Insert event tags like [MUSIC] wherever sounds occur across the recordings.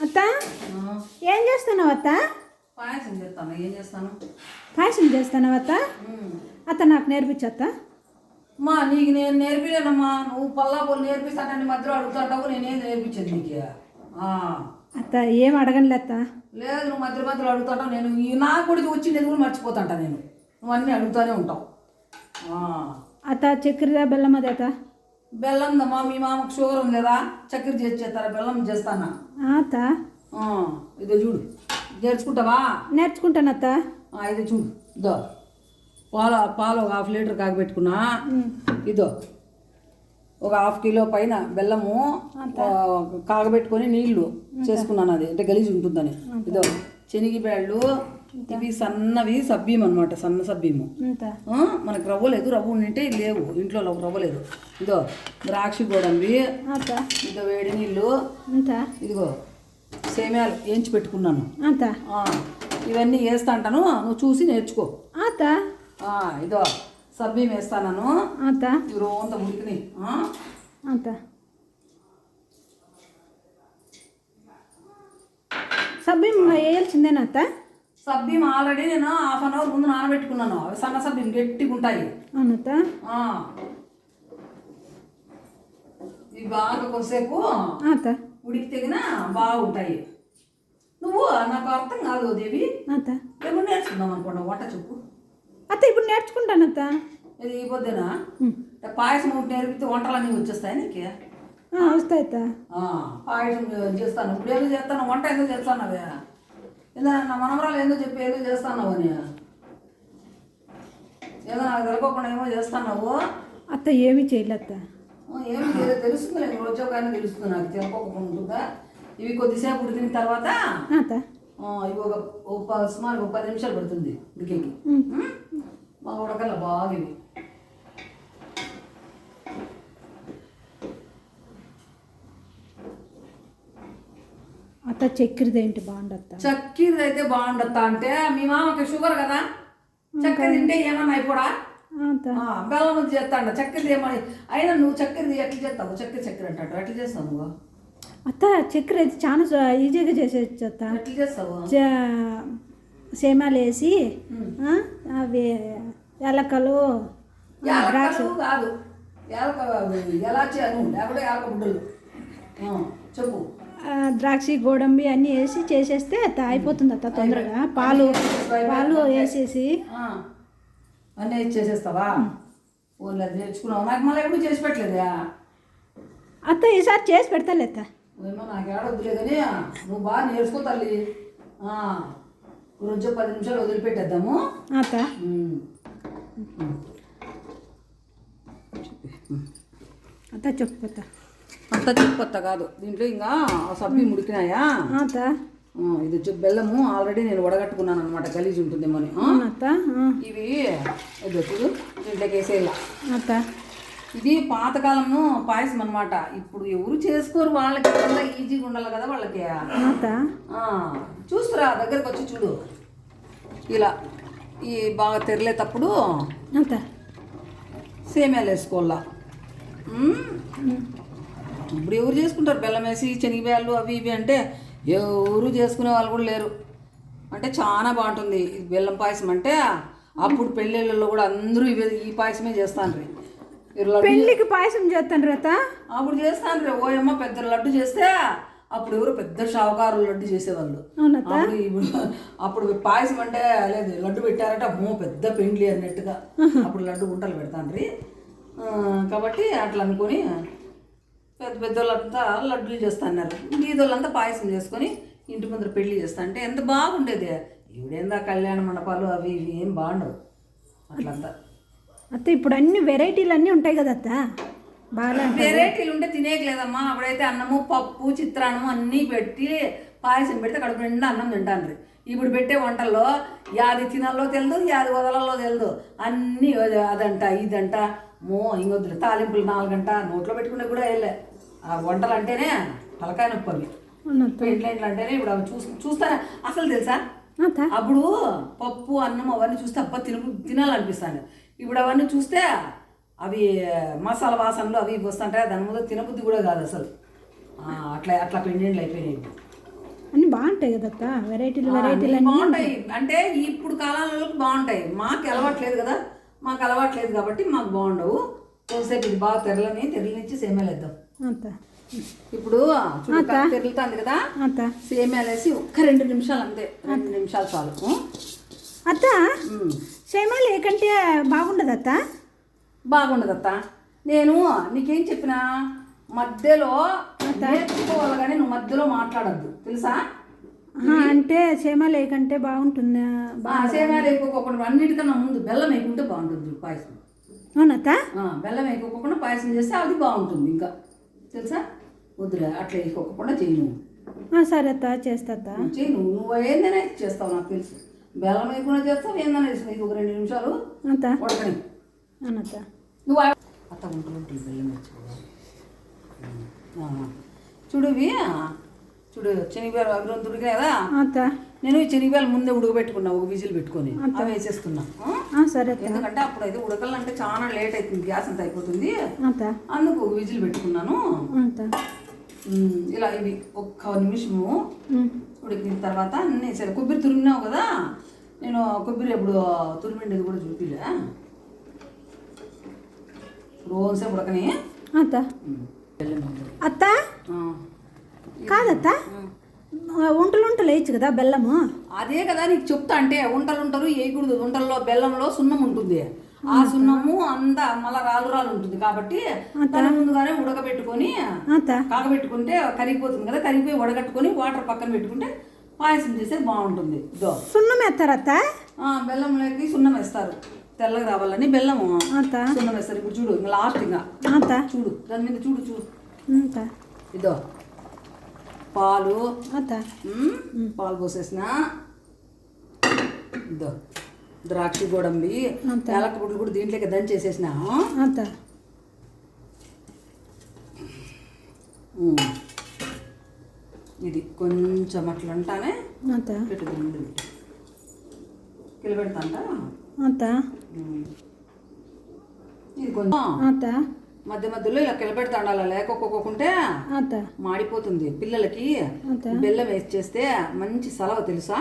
అత్త? ఏం చేస్తున్నావు అత్త? పాయసం చేస్తాను. ఏం చేస్తాను? పాయసం చేస్తున్నావు అత్త. అత్త నాకు నేర్పించత్త మా నీకు నేను నేర్పిలేనమ్మా నువ్వు పల్లా పొల్లు నేర్పిస్తానంటే మధ్యలో అడుగుతాంటావు. నేనేం నేర్పించదు నీకు. అత్త ఏం అడగనులే అత్త. లేదు నువ్వు మధ్య మధ్యలో అడుగుతాంటావు. నేను నా గుడికి వచ్చిండేది కూడా మర్చిపోతాంట నేను? నువ్వు అన్నీ అడుగుతూనే ఉంటావు. అత్త చక్కెర బెల్లం అది అత్త. బెల్లం దమ్మా మీ మామకు షుగర్ ఉంది కదా చక్కెర చేసి చేస్తారా? బెల్లం చేస్తానా? ఆ, అత్త ఆ, ఇదో చూడు. నేర్చుకుంటావా? నేర్చుకుంటాను అత్త. ఇది చూడు. ఇదో. పాలు పాలు ఒక హాఫ్ లీటర్ కాగబెట్టుకున్నా. ఇదో. ఒక హాఫ్ కిలో పైన బెల్లము కాగబెట్టుకొని నీళ్ళు చేసుకున్నాను అది. అంటే గలీజ్ ఉంటుందని. ఇదో. శనగబేళ్ళు ఇవి సన్నవి సబ్బీం అనమాట సన్న సబ్బీము. మనకు రవ్వ లేదు రవ్వ ఉండింటే లేవు ఇంట్లో రవ్వ లేదు. ఇదో ద్రాక్ష గోడంబి ఇదో వేడి నీళ్ళు అంత ఇదిగో సేమ్యాలు వేయించి పెట్టుకున్నాను. ఇవన్నీ వేస్తా అంటాను నువ్వు చూసి నేర్చుకో. ఇదో సబ్బీం వేస్తాను రోంత అంత? సబ్బి వేయాల్సిందేనా అత్త? సబ్బీం ఆల్రెడీ నేను హాఫ్ అన్ అవర్ ముందు నానబెట్టుకున్నాను. అవి సన్న సబ్బీం గట్టిగా ఉంటాయి. ఇవి బాగా కొద్దిసేపు ఉడికి తెగిన బాగుంటాయి. నువ్వు నాకు అర్థం కాదు దేవి. ఏమన్నా నేర్చుకుందాం అనుకున్నావు? వంట చెప్పు అత్త ఇప్పుడు నేర్చుకుంటాను అత్త. ఇది ఈ పొద్దున. పాయసం ఒకటి నేర్పితే వంటలన్నీ వచ్చేస్తాయి నీకు? వస్తాయి పాయసం చేస్తాను. ఇప్పుడు ఏదో చేస్తాను. వంట ఏదో చేస్తాను అవే ఏదో నా మనమరాలు ఏందో చెప్పి ఏదో చేస్తాను అని. ఏదో నాకు తెలియకుండా ఏమో చేస్తున్నావు. అత్త ఏమీ చేయలే అత్త. ఏమి ఏదో తెలుస్తుంది నేను వచ్చాకైనా తెలుస్తుంది నాకు తెలియకుండా ఉంటుందా ఇవి కొద్దిసేపు ఉడికిన తర్వాత ఇవి ఒక సుమారు ఒక పది నిమిషాలు పడుతుంది ఉడికేకి. ఉమ్. మా ఉడకల్ల బాగా ఇవి. అత్త చక్కెరది ఏంటి బాగుండత్త? చక్కెర అయితే బాగుండత్తా అంటే మీ మామకి షుగర్ కదా? చక్కెర తింటే ఏమన్నా అయిపోడా? బెల్లం వచ్చి చేస్తాండ. చక్కెర ఏమని? అయినా నువ్వు చక్కెర ఎట్లా చేస్తావు? చక్కెర చక్కెర అంటాడు. ఎట్లా చేస్తావు నువ్వు? అత్త చక్కెర అయితే చాలా ఈజీగా చేసేయచ్చు అత్త. ఎట్లా చేస్తావు? సేమాలు వేసి అవి ఎలకలు యాలక్కలు కాదు. యాలక ఎలా చేయను లేకపోతే బుడ్డలు ఆ, చెప్పు. ద్రాక్ష గోడంబి అన్నీ వేసి చేసేస్తే అత్త అయిపోతుంది అత్త తొందరగా. పాలు పాలు వేసేసి. అన్నీ చేసేస్తావా అది నేర్చుకున్నావు? నాకు మళ్ళీ ఎప్పుడు చేసి పెట్టలేదా? అత్త ఈసారి చేసి పెడతాలే అత్త ఏమో నాకు ఏడవద్దులే కానీ నువ్వు బాగా నేర్చుకో తల్లి. రోజు పది నిమిషాలు వదిలిపెట్టేద్దాము. అత్త. అత్త చెప్పు అత్త. అంత చెప్పొత్త కాదు. దీంట్లో ఇంకా ఆ సబ్బి ముడికినాయా? ఇది వచ్చి బెల్లము ఆల్రెడీ నేను వడగట్టుకున్నాను అనమాట గలీజ్ ఉంటుందేమో అని ఆ, అత్త ఆ, ఇవి ఇది చూడు దీంట్లోకి వేసేయాల అత్త. ఇది పాతకాలము పాయసం అనమాట ఇప్పుడు ఎవరు చేసుకోరు వాళ్ళకి ఈజీగా ఉండాలి కదా వాళ్ళకి. చూస్తురా దగ్గరకు వచ్చి చూడు. ఇలా ఈ బాగా తెరలేటప్పుడు సేమ్యాలు వేసుకోవాలా. ఇప్పుడు ఎవరు చేసుకుంటారు? బెల్లం వేసి శనగబేళ్ళు అవి ఇవి అంటే ఎవరు చేసుకునే వాళ్ళు కూడా లేరు. అంటే చాలా బాగుంటుంది. బెల్లం పాయసం అంటే అప్పుడు పెళ్ళిళ్ళలో కూడా అందరూ ఇవే ఈ పాయసమే చేస్తాను పెళ్ళికి పాయసం చేస్తాను అత్త అప్పుడు చేస్తాను రే ఓయమ్మ పెద్ద లడ్డు చేస్తే అప్పుడు ఎవరు పెద్ద షావుకారులు లడ్డు చేసేవాళ్ళు. అప్పుడు ఇప్పుడు అప్పుడు పాయసం అంటే లేదు లడ్డు పెట్టారంటే అమ్మో పెద్ద పెండ్లి అన్నట్టుగా. [LAUGHS] అప్పుడు లడ్డు గుంటలు పెడతాండ్రి. ఆ, కాబట్టి అట్లా అనుకొని పెద్ద పెద్ద వాళ్ళంతా లడ్డూలు చేస్తున్నారు వాళ్ళంతా పాయసం చేసుకొని ఇంటి ముందర పెళ్ళి చేస్తా అంటే ఎంత బాగుండేది. ఇవిడేందా కళ్యాణ మండపాలు అవి ఇవి ఏం బాగుండవు. అట్లంతా. అత్త ఇప్పుడు అన్ని వెరైటీలు అన్నీ ఉంటాయి కదా అత్త? బాగా వెరైటీలు ఉంటే తినేయలేదమ్మా అప్పుడైతే అన్నము పప్పు చిత్రాన్నము అన్నీ పెట్టి పాయసం పెడితే కడుపు నిండా అన్నం తింటాండ్రి. ఇప్పుడు పెట్టే వంటల్లో యాది తినాలో తెలియదు యాది వదలలో తెలియదు అన్నీ అదంట ఇదంట. మో ఇంకొద్దులు తాలింపులు నాలుగంట నోట్లో పెట్టుకునే కూడా వెళ్ళే ఆ వంటలు అంటేనే తలకాయ నొప్పి అవి. అంటేనే ఇప్పుడు అవి చూసి చూస్తానే అసలు తెలుసా? అప్పుడు పప్పు అన్నం అవన్నీ చూస్తే అబ్బా తిన తినాలనిపిస్తాను ఇప్పుడు అవన్నీ చూస్తే అవి మసాలా వాసనలు అవి వస్తుంటాయి. దాని ముందు తినబుద్ధి కూడా కాదు అసలు. అట్లా అట్లా పెండింగ్లు అయిపోయినాయి బాగుంటాయి కదా వెరైటీలు వెరైటీలు బాగుంటాయి. అంటే ఇప్పుడు కాలంలో బాగుంటాయి. మాకు అలవాట్లేదు కదా. మాకు అలవాట్లేదు కాబట్టి మాకు బాగుండవు. కొంతసేపు ఇది బాగా తెరలని తెరలనిచ్చి సేమేలేద్దాం అంత ఇప్పుడు చూడు తెరులుతుంది కదా? అంత సేమ్యాలు వేసి ఒక్క రెండు నిమిషాలు అంతే. రెండు నిమిషాలు చాలు? అత్త. సేమా లేకంటే బాగుండదు అత్త? బాగుండదు అత్త. నేను నీకేం చెప్పినా? మధ్యలో నేర్చుకోవాలి కానీ నువ్వు మధ్యలో మాట్లాడద్దు. తెలుసా? అంటే సేమా లేకంటే బాగుంటుందా? ఆ, సేమ్యాలు వేసుకోకుండా అన్నిటికన్నా ముందు బెల్లం వేయకుంటే బాగుంటుంది పాయసం. అవునత్త బెల్లం వేసుకోకుండా పాయసం చేస్తే అది బాగుంటుంది ఇంకా. తెలుసా? వద్దులే అట్లా వేసుకోకుండా చేయి నువ్వు సరే అత్త చేస్తా చేయి నువ్వు నువ్వు ఏందైనా చేస్తావు నాకు తెలుసు. బెల్లం వేయకుండా చేస్తావు ఏందైనా ఇది ఒక రెండు నిమిషాలు? అంత ఉడకని అవునత్త నువ్వు అత్త ఉంటుంది బెల్లం వేసుకోవాలి చూడు శనివారం అవి ఉడికినాయి కదా? అత్త. నేను ఈ శనివారం ముందే ఉడకబెట్టుకున్నా ఒక విజిల్ పెట్టుకొని. అవి వేసేస్తున్నా సరే ఎందుకంటే అప్పుడు అయితే ఉడకాలంటే చాలా లేట్ అవుతుంది గ్యాస్ అంతా అయిపోతుంది. అత్త. అందుకు ఒక విజిల్ పెట్టుకున్నాను. ఇలా ఇవి ఒక్క నిమిషము. ఉడికిన తర్వాత అన్నీ సరే కొబ్బరి తురిమినావు కదా? నేను కొబ్బరి ఎప్పుడు తురిమిండేది కూడా చూపిలే. రోజే ఉడకని. అత్త. అత్త. కాదత్త? వంటలు వంటలు వేయచ్చు కదా బెల్లము? అదే కదా నీకు చెప్తా అంటే ఉంటలు ఉంటారు వేయకూడదు. ఉంటల్లో బెల్లంలో సున్నం ఉంటుంది. ఆ సున్నము అంతా మళ్ళా రాలు రాలు ఉంటుంది కాబట్టి దాని ముందుగానే ఉడకబెట్టుకొని కాగబెట్టుకుంటే కరిగిపోతుంది కదా కరిగిపోయి వడగట్టుకొని వాటర్ పక్కన పెట్టుకుంటే పాయసం చేస్తే బాగుంటుంది. ఇదో. సున్నం ఎత్తారత్త ఆ, బెల్లంలోకి సున్నం వేస్తారు. తెల్లగా రావాలని బెల్లము సున్నం వేస్తారు. ఇప్పుడు చూడు ఇంకా లాస్ట్ ఇంకా చూడు దాని మీద చూడు చూడు. ఇదో. పాలు. పాలు పోసేసిన. ద్రాక్ష గోడంబి యాలక్క పుట్లు కూడా దీంట్లోకి దంచేసేసిన. ఉమ్. ఇది కొంచెం అట్లా అంటానే అత్త. పెట్టు ముందు పెట్టు కిలబెడతాంట అత్త. ఇది కొంచెం మధ్య మధ్యలో ఇలా కిలబెడతా ఉండాలి? లేకపోకుంటే మాడిపోతుంది. పిల్లలకి బెల్లం వేసి చేస్తే మంచి సలవ తెలుసా?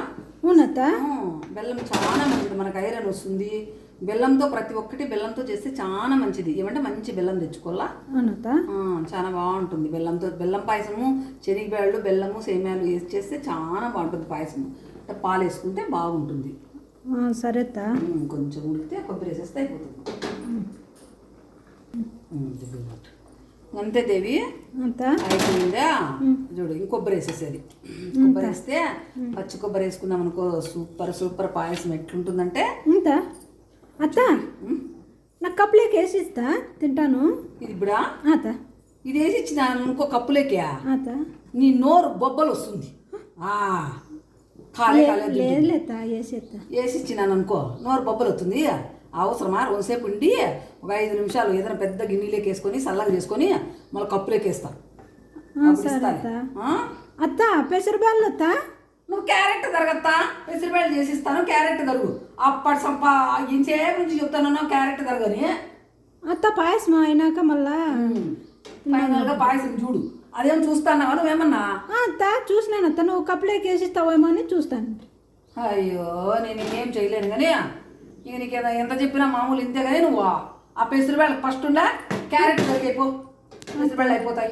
అవునత్త. ఆ, బెల్లం చాలా మంచిది. మనకు ఐరన్ వస్తుంది. బెల్లంతో ప్రతి ఒక్కటి బెల్లంతో చేస్తే చాలా మంచిది. ఏమంటే మంచి బెల్లం తెచ్చుకోవాలా? చాలా బాగుంటుంది. బెల్లంతో బెల్లం పాయసము శనగబేళ్ళు బెల్లము సేమ్యాలు వేసి చేస్తే చాలా బాగుంటుంది పాయసము. పాలు వేసుకుంటే బాగుంటుంది. సరే కొంచెం ఉడికితే కొబ్బరి వేసేస్తే అయిపోతుంది. అంతే దేవి. అయిపోయిందా? చూడు ఇంకొబ్బరి వేసేసేది కొబ్బరి వేస్తే పచ్చి కొబ్బరి వేసుకున్నాం అనుకో సూపర్ సూపర్ పాయసం ఎట్లుంటుందంటే. అంత అత్త? నాకు కప్పులేకి వేసి ఇస్తా తింటాను. ఇది ఇప్పుడా? అత్త. ఇది వేసి ఇచ్చిన ఇంకో కప్పులేకే అత్త. నీ నోరు బొబ్బలు వస్తుంది. ఆ, కాలే కాలే లేదు లేత వేసి ఎత్తా వేసి ఇచ్చినాను అనుకో నోరు బొబ్బలు వస్తుంది. అవసరమా? రోజుసేపు ఉండి ఒక ఐదు నిమిషాలు ఏదైనా పెద్ద గిన్నెలోకి వేసుకొని చల్లగా చేసుకొని మళ్ళీ కప్పులోకి వేస్తా. అత్త. పెసరబాళ్ళు అత్త నువ్వు క్యారెట్ తరగత్తా? పెసిరిపేళ్ళు చేసి ఇస్తాను క్యారెట్ తరుగు. అప్పటి సంప ఇంతసేపు నుంచి చెప్తాను క్యారెట్ తరగని. అత్త పాయసం అయినాక మళ్ళా? ఫైనల్గా పాయసం చూడు. అదేం చూస్తానా నువ్వేమన్నా? అత్త చూసినాను అత్త. నువ్వు కప్పులేకి వేసి ఇస్తావేమో అని చూస్తాను. అయ్యో నేను ఇంకేం చేయలేను కానీ ఇక నీకు ఎంత- చెప్పినా మామూలు ఇంతే కానీ నువ్వు ఆ. పెసిరిపేళ్ళ ఫస్ట్ ఉండా క్యారెట్ తరిగైపో పెసిరిపేళ్ళు అయిపోతాయి.